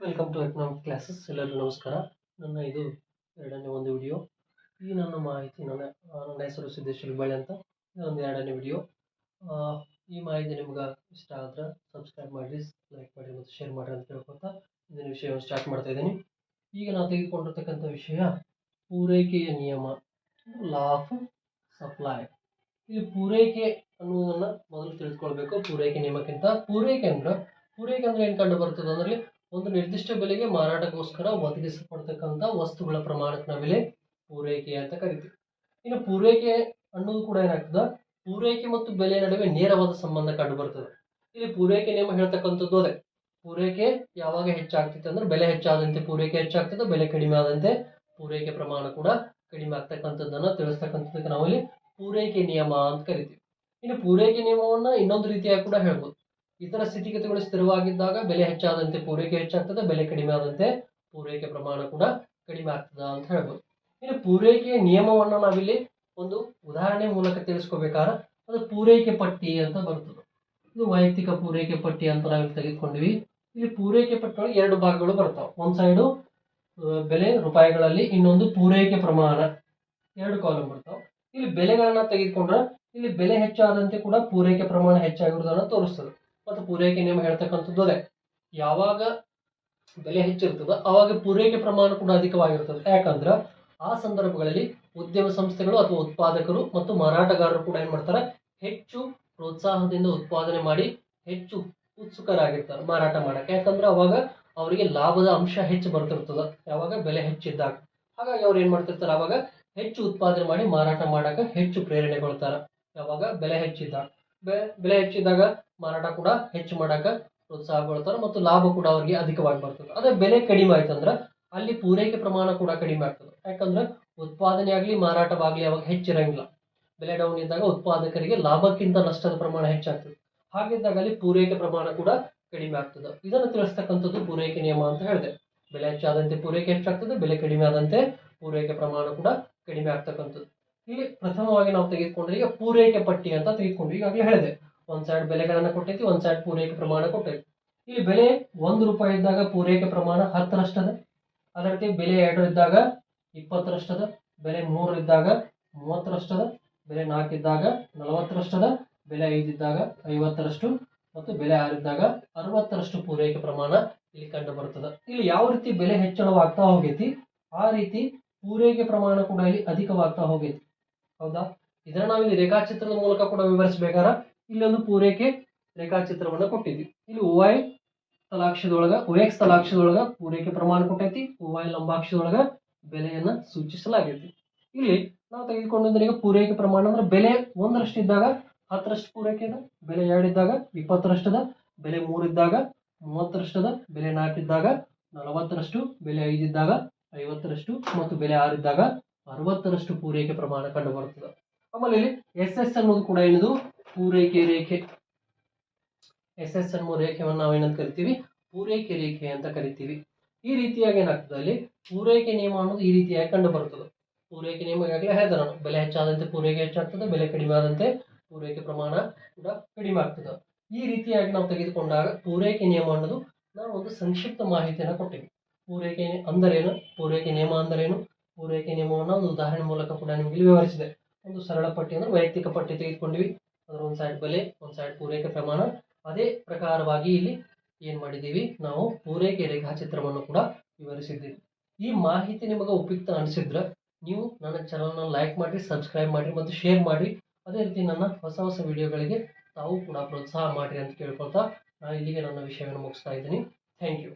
Welcome to economic classes ಎಲ್ಲರಿಗೂ ನಮಸ್ಕಾರ. ನನ್ನ ಇದು ಎರಡನೇ ಒಂದು ವಿಡಿಯೋ ಈ ನನ್ನ ಮಾಹಿತಿ ನನ್ನ ನನ್ನ ಹೆಸರು ಸಿದ್ದೇಶ್ವರ ಬಾಳೆ ಅಂತ. ಇದೊಂದು ಎರಡನೇ ವಿಡಿಯೋ ಈ ಮಾಹಿತಿ ನಿಮ್ಗೆ ಇಷ್ಟ ಆದ್ರೆ ಸಬ್ಸ್ಕ್ರೈಬ್ ಮಾಡಿರಿ ಲೈಕ್ ಮಾಡಿ ಮತ್ತು ಶೇರ್ ಮಾಡಿರಿ ಅಂತ ಕೇಳ್ಕೊತಾ ಇದನ್ನ ವಿಷಯವನ್ನು ಸ್ಟಾರ್ಟ್ ಮಾಡ್ತಾ ಇದ್ದೀನಿ. ಈಗ ನಾವು ತೆಗೆದುಕೊಂಡಿರ್ತಕ್ಕಂಥ ವಿಷಯ ಪೂರೈಕೆಯ ನಿಯಮ ಲಾ ಆಫ್ ಸಪ್ಲೈ ಇಲ್ಲಿ ಪೂರೈಕೆ ಅನ್ನುವುದನ್ನು ಮೊದಲು ತಿಳಿದುಕೊಳ್ಬೇಕು. ಪೂರೈಕೆ ನಿಯಮಕ್ಕಿಂತ ಪೂರೈಕೆ ಅಂದ್ರೆ ಪೂರೈಕೆ ಅಂದ್ರೆ ಏನು ಕಂಡು ಬರ್ತದೆ ಅಂದ್ರೆ ಒಂದು ನಿರ್ದಿಷ್ಟ ಬೆಲೆಗೆ ಮಾರಾಟಕ್ಕೋಸ್ಕರ ಒದಗಿಸಲ್ಪಡ್ತಕ್ಕಂಥ ವಸ್ತುಗಳ ಪ್ರಮಾಣಕ್ಕೆ ಬೆಲೆ ಪೂರೈಕೆ ಅಂತ ಕರಿತೀವಿ. ಇನ್ನು ಪೂರೈಕೆ ಅನ್ನೋದು ಕೂಡ ಏನಾಗ್ತದೆ? ಪೂರೈಕೆ ಮತ್ತು ಬೆಲೆ ನಡುವೆ ನೇರವಾದ ಸಂಬಂಧ ಕಂಡು ಬರ್ತದೆ ಇಲ್ಲಿ ಪೂರೈಕೆ ನಿಯಮ ಹೇಳ್ತಕ್ಕಂಥದ್ದು ಅದೇ. ಪೂರೈಕೆ ಯಾವಾಗ ಹೆಚ್ಚಾಗ್ತಿತ್ತು ಅಂದ್ರೆ ಬೆಲೆ ಹೆಚ್ಚಾದಂತೆ ಪೂರೈಕೆ ಹೆಚ್ಚಾಗ್ತದೆ, ಬೆಲೆ ಕಡಿಮೆ ಆದಂತೆ ಪೂರೈಕೆ ಪ್ರಮಾಣ ಕೂಡ ಕಡಿಮೆ ಆಗ್ತಕ್ಕಂಥದ್ದನ್ನ ತಿಳಿಸ್ತಕ್ಕಂಥದ್ದಕ್ಕೆ ಇಲ್ಲಿ ಪೂರೈಕೆ ನಿಯಮ ಅಂತ ಕರಿತೀವಿ. ಇನ್ನು ಪೂರೈಕೆ ನಿಯಮವನ್ನ ಇನ್ನೊಂದು ರೀತಿಯಾಗಿ ಕೂಡ ಹೇಳ್ಬೋದು. ಇತರ ಸ್ಥಿತಿಗತಿಗಳು ಸ್ಥಿರವಾಗಿದ್ದಾಗ ಬೆಲೆ ಹೆಚ್ಚಾದಂತೆ ಪೂರೈಕೆ ಹೆಚ್ಚಾಗ್ತದೆ, ಬೆಲೆ ಕಡಿಮೆ ಆದಂತೆ ಪೂರೈಕೆ ಪ್ರಮಾಣ ಕೂಡ ಕಡಿಮೆ ಆಗ್ತದ ಅಂತ ಹೇಳ್ಬೋದು. ಇನ್ನು ಪೂರೈಕೆಯ ನಿಯಮವನ್ನು ನಾವಿಲ್ಲಿ ಒಂದು ಉದಾಹರಣೆ ಮೂಲಕ ತಿಳಿಸ್ಕೋಬೇಕಾದ್ರೆ ಅದು ಪೂರೈಕೆ ಪಟ್ಟಿ ಅಂತ ಬರ್ತದೆ ಇದು ವೈಯಕ್ತಿಕ ಪೂರೈಕೆ ಪಟ್ಟಿ ಅಂತ ನಾವಿಲ್ಲಿ ತೆಗೆದುಕೊಂಡಿವಿ. ಇಲ್ಲಿ ಪೂರೈಕೆ ಪಟ್ಟಿ ಒಳಗೆ ಎರಡು ಭಾಗಗಳು ಬರ್ತಾವೆ ಒಂದು ಸೈಡು ಬೆಲೆ ರೂಪಾಯಿಗಳಲ್ಲಿ ಇನ್ನೊಂದು ಪೂರೈಕೆ ಪ್ರಮಾಣ. ಎರಡು ಕಾಲಮ್ ಬರ್ತಾವೆ ಇಲ್ಲಿ ಬೆಲೆಗಳನ್ನ ತೆಗೆದುಕೊಂಡ್ರೆ ಇಲ್ಲಿ ಬೆಲೆ ಹೆಚ್ಚಾದಂತೆ ಕೂಡ ಪೂರೈಕೆ ಪ್ರಮಾಣ ಹೆಚ್ಚಾಗಿರುವುದನ್ನು ತೋರಿಸ್ತದೆ. ಮತ್ತು ಪೂರೈಕೆ ನಿಯಮ ಹೇಳ್ತಕ್ಕಂಥದ್ದು ಅದೇ. ಯಾವಾಗ ಬೆಲೆ ಹೆಚ್ಚಿರ್ತದೆ ಅವಾಗ ಪೂರೈಕೆ ಪ್ರಮಾಣ ಕೂಡ ಅಧಿಕವಾಗಿರ್ತದೆ. ಯಾಕಂದ್ರೆ ಆ ಸಂದರ್ಭಗಳಲ್ಲಿ ಉದ್ಯಮ ಸಂಸ್ಥೆಗಳು ಅಥವಾ ಉತ್ಪಾದಕರು ಮತ್ತು ಮಾರಾಟಗಾರರು ಕೂಡ ಏನು ಮಾಡ್ತಾರೆ? ಹೆಚ್ಚು ಪ್ರೋತ್ಸಾಹದಿಂದ ಉತ್ಪಾದನೆ ಮಾಡಿ ಹೆಚ್ಚು ಉತ್ಸುಕರಾಗಿರ್ತಾರೆ ಮಾರಾಟ ಮಾಡಕ್ಕೆ. ಯಾಕಂದ್ರೆ ಅವಾಗ ಅವರಿಗೆ ಲಾಭದ ಅಂಶ ಹೆಚ್ಚು ಬರ್ತಿರ್ತದೆ. ಯಾವಾಗ ಬೆಲೆ ಹೆಚ್ಚಿದ್ದಾಗ. ಹಾಗಾಗಿ ಅವ್ರು ಏನು ಮಾಡ್ತಿರ್ತಾರೆ? ಅವಾಗ ಹೆಚ್ಚು ಉತ್ಪಾದನೆ ಮಾಡಿ ಮಾರಾಟ ಮಾಡಕ್ಕೆ ಹೆಚ್ಚು ಪ್ರೇರಣೆಗೊಳ್ತಾರೆ ಯಾವಾಗ ಬೆಲೆ ಹೆಚ್ಚಿದ್ದಾಗ. ಬೆಲೆ ಹೆಚ್ಚಿದಾಗ ಮಾರಾಟ ಕೂಡ ಹೆಚ್ಚು ಮಾಡಕ್ಕೆ ಪ್ರೋತ್ಸಾಹ ಕೊಡ್ತಾರೆ ಮತ್ತು ಲಾಭ ಕೂಡ ಅವ್ರಿಗೆ ಅಧಿಕವಾಗಿ ಬರ್ತದೆ. ಅದೇ ಬೆಲೆ ಕಡಿಮೆ ಆಯ್ತಂದ್ರೆ ಅಲ್ಲಿ ಪೂರೈಕೆ ಪ್ರಮಾಣ ಕೂಡ ಕಡಿಮೆ ಆಗ್ತದೆ. ಯಾಕಂದ್ರೆ ಉತ್ಪಾದನೆ ಆಗಲಿ, ಮಾರಾಟವಾಗಲಿ ಅವಾಗ ಹೆಚ್ಚಿರಂಗಿಲ್ಲ. ಬೆಲೆ ಡೌನ್ ಇದ್ದಾಗ ಉತ್ಪಾದಕರಿಗೆ ಲಾಭಕ್ಕಿಂತ ನಷ್ಟದ ಪ್ರಮಾಣ ಹೆಚ್ಚಾಗ್ತದೆ. ಹಾಗಿದ್ದಾಗ ಅಲ್ಲಿ ಪೂರೈಕೆ ಪ್ರಮಾಣ ಕೂಡ ಕಡಿಮೆ ಆಗ್ತದೆ. ಇದನ್ನು ತಿಳಿಸ್ತಕ್ಕಂಥದ್ದು ಪೂರೈಕೆ ನಿಯಮ ಅಂತ ಹೇಳಿದೆ. ಬೆಲೆ ಹೆಚ್ಚಾದಂತೆ ಪೂರೈಕೆ ಹೆಚ್ಚಾಗ್ತದೆ, ಬೆಲೆ ಕಡಿಮೆ ಆದಂತೆ ಪೂರೈಕೆ ಪ್ರಮಾಣ ಕೂಡ ಕಡಿಮೆ ಆಗ್ತಕ್ಕಂಥದ್ದು. ಇಲ್ಲಿ ಪ್ರಥಮವಾಗಿ ನಾವು ತೆಗೆದುಕೊಂಡ್ರೆ ಈಗ ಪೂರೈಕೆ ಪಟ್ಟಿ ಅಂತ ತೆಗೆದುಕೊಂಡ್ವಿ. ಈಗಾಗಲೇ ಹೇಳಿದೆ. ಒಂದ್ ಸೈಡ್ ಬೆಲೆಗಳನ್ನ ಕೊಟ್ಟೈತಿ, ಒಂದ್ ಸೈಡ್ ಪೂರೈಕೆ ಪ್ರಮಾಣ ಕೊಟ್ಟೈತಿ. ಇಲ್ಲಿ ಬೆಲೆ ಒಂದು ರೂಪಾಯಿ ಇದ್ದಾಗ ಪೂರೈಕೆ ಪ್ರಮಾಣ ಹತ್ತರಷ್ಟದ. ಅದೇ ರೀತಿ ಬೆಲೆ ಎರಡು ಇದ್ದಾಗ ಇಪ್ಪತ್ತರಷ್ಟದ. ಬೆಲೆ ಮೂರು ಇದ್ದಾಗ ಮೂವತ್ತರಷ್ಟದ. ಬೆಲೆ ನಾಲ್ಕು ಇದ್ದಾಗ ನಲವತ್ತರಷ್ಟದ. ಬೆಲೆ ಐದಿದ್ದಾಗ ಐವತ್ತರಷ್ಟು ಮತ್ತು ಬೆಲೆ ಆರಿದ್ದಾಗ ಅರವತ್ತರಷ್ಟು ಪೂರೈಕೆ ಪ್ರಮಾಣ ಇಲ್ಲಿ ಕಂಡು ಬರ್ತದೆ ಇಲ್ಲಿ ಯಾವ ರೀತಿ ಬೆಲೆ ಹೆಚ್ಚಳವಾಗ್ತಾ ಹೋಗೈತಿ? ಆ ರೀತಿ ಪೂರೈಕೆ ಪ್ರಮಾಣ ಕೂಡ ಇಲ್ಲಿ ಅಧಿಕವಾಗ್ತಾ ಹೋಗೈತಿ. ಹೌದಾ? ಇದನ್ನ ನಾವಿಲ್ಲಿ ರೇಖಾಚಿತ್ರದ ಮೂಲಕ ಕೂಡ ವಿವರಿಸಬೇಕಾರ ಇಲ್ಲಿ ಒಂದು ಪೂರೈಕೆ ರೇಖಾಚಿತ್ರವನ್ನು ಕೊಟ್ಟಿದ್ವಿ. ಇಲ್ಲಿ ಓವೈ ತಲಾಕ್ಷದೊಳಗ ಓಎಕ್ಸ್ ತಲಾಕ್ಷದೊಳಗ ಪೂರೈಕೆ ಪ್ರಮಾಣ ಕೊಟ್ಟೈತಿ ಓವೈ ಲಂಬಾಕ್ಷದೊಳಗ ಬೆಲೆಯನ್ನ ಸೂಚಿಸಲಾಗೈತಿ. ಇಲ್ಲಿ ನಾವು ತೆಗೆದುಕೊಂಡ್ರೆ ಈಗ ಪೂರೈಕೆ ಪ್ರಮಾಣ ಅಂದ್ರೆ ಬೆಲೆ ಒಂದರಷ್ಟು ಇದ್ದಾಗ ಹತ್ತರಷ್ಟು ಪೂರೈಕೆ ಇದೆ ಬೆಲೆ ಎರಡಿದ್ದಾಗ ಇಪ್ಪತ್ತರಷ್ಟದ ಬೆಲೆ ಮೂರಿದ್ದಾಗ ಮೂವತ್ತರಷ್ಟದ ಬೆಲೆ ನಾಲ್ಕಿದ್ದಾಗ ನಲವತ್ತರಷ್ಟು, ಬೆಲೆ ಐದಿದ್ದಾಗ ಐವತ್ತರಷ್ಟು, ಮತ್ತು ಬೆಲೆ ಆರಿದ್ದಾಗ ಅರವತ್ತರಷ್ಟು ಪೂರೈಕೆ ಪ್ರಮಾಣ ಕಂಡು ಬರುತ್ತದೆ ಆಮೇಲೆ ಇಲ್ಲಿ ಎಸ್ ಎಸ್ ಅನ್ನೋದು ಕೂಡ ಏನಿದು? ಪೂರೈಕೆ ರೇಖೆ. ಎಸ್ ಎಸ್ ಅನ್ನೋ ರೇಖೆಯನ್ನು ಏನಂತ ಕರಿತೀವಿ? ಪೂರೈಕೆ ರೇಖೆ ಅಂತ ಕರಿತೀವಿ. ಈ ರೀತಿಯಾಗಿ ಏನಾಗ್ತದೆ ಅಲ್ಲಿ? ಪೂರೈಕೆ ನಿಯಮ ಅನ್ನೋದು ಈ ರೀತಿಯಾಗಿ ಕಂಡು ಬರ್ತದೆ ಪೂರೈಕೆ ನಿಯಮ ಈಗಾಗಲೇ ಹೇಳಿದೆ ನಾನು. ಬೆಲೆ ಹೆಚ್ಚಾದಂತೆ ಪೂರೈಕೆ ಹೆಚ್ಚಾಗ್ತದೆ, ಬೆಲೆ ಕಡಿಮೆ ಆದಂತೆ ಪೂರೈಕೆ ಪ್ರಮಾಣ ಕೂಡ ಕಡಿಮೆ ಆಗ್ತದೆ. ಈ ರೀತಿಯಾಗಿ ನಾವು ತೆಗೆದುಕೊಂಡಾಗ ಪೂರೈಕೆ ನಿಯಮ ಅನ್ನೋದು ನಾವು ಒಂದು ಸಂಕ್ಷಿಪ್ತ ಮಾಹಿತಿಯನ್ನು ಕೊಟ್ಟಿವಿ. ಪೂರೈಕೆ ಅಂದರೇನು ಪೂರೈಕೆ ನಿಯಮ ಅಂದರೇನು ಪೂರೈಕೆ ನಿಯಮವನ್ನು ಒಂದು ಉದಾಹರಣೆ ಮೂಲಕ ಕೂಡ ನಿಮಗೆ ವಿವರಿಸಿದೆ. ಒಂದು ಸರಳ ಪಟ್ಟಿ ಅಂದ್ರೆ ವೈಯಕ್ತಿಕ ಪಟ್ಟಿ ತೆಗೆದುಕೊಂಡ್ವಿ. ಅದರ ಒಂದು ಸೈಡ್ ಬೆಲೆ, ಒಂದು ಸೈಡ್ ಪೂರೈಕೆ ಪ್ರಮಾಣ. ಅದೇ ಪ್ರಕಾರವಾಗಿ ಇಲ್ಲಿ ಏನು ಮಾಡಿದ್ದೀವಿ? ನಾವು ಪೂರೈಕೆ ರೇಖಾಚಿತ್ರವನ್ನು ಕೂಡ ವಿವರಿಸಿದ್ದೀವಿ. ಈ ಮಾಹಿತಿ ನಿಮಗೆ ಉಪಯುಕ್ತ ಅನಿಸಿದ್ರೆ ನೀವು ನನ್ನ ಚಾನಲ್ನ ಲೈಕ್ ಮಾಡಿ ಸಬ್ಸ್ಕ್ರೈಬ್ ಮಾಡಿ ಮತ್ತು ಶೇರ್ ಮಾಡಿ ಅದೇ ರೀತಿ ನನ್ನ ಹೊಸ ಹೊಸ ವಿಡಿಯೋಗಳಿಗೆ ತಾವು ಕೂಡ ಪ್ರೋತ್ಸಾಹ ಮಾಡಿರಿ ಅಂತ ಕೇಳ್ಕೊಳ್ತಾ ನಾನು ಇಲ್ಲಿಗೆ ನನ್ನ ವಿಷಯವನ್ನು ಮುಗಿಸ್ತಾ ಇದ್ದೀನಿ. Thank you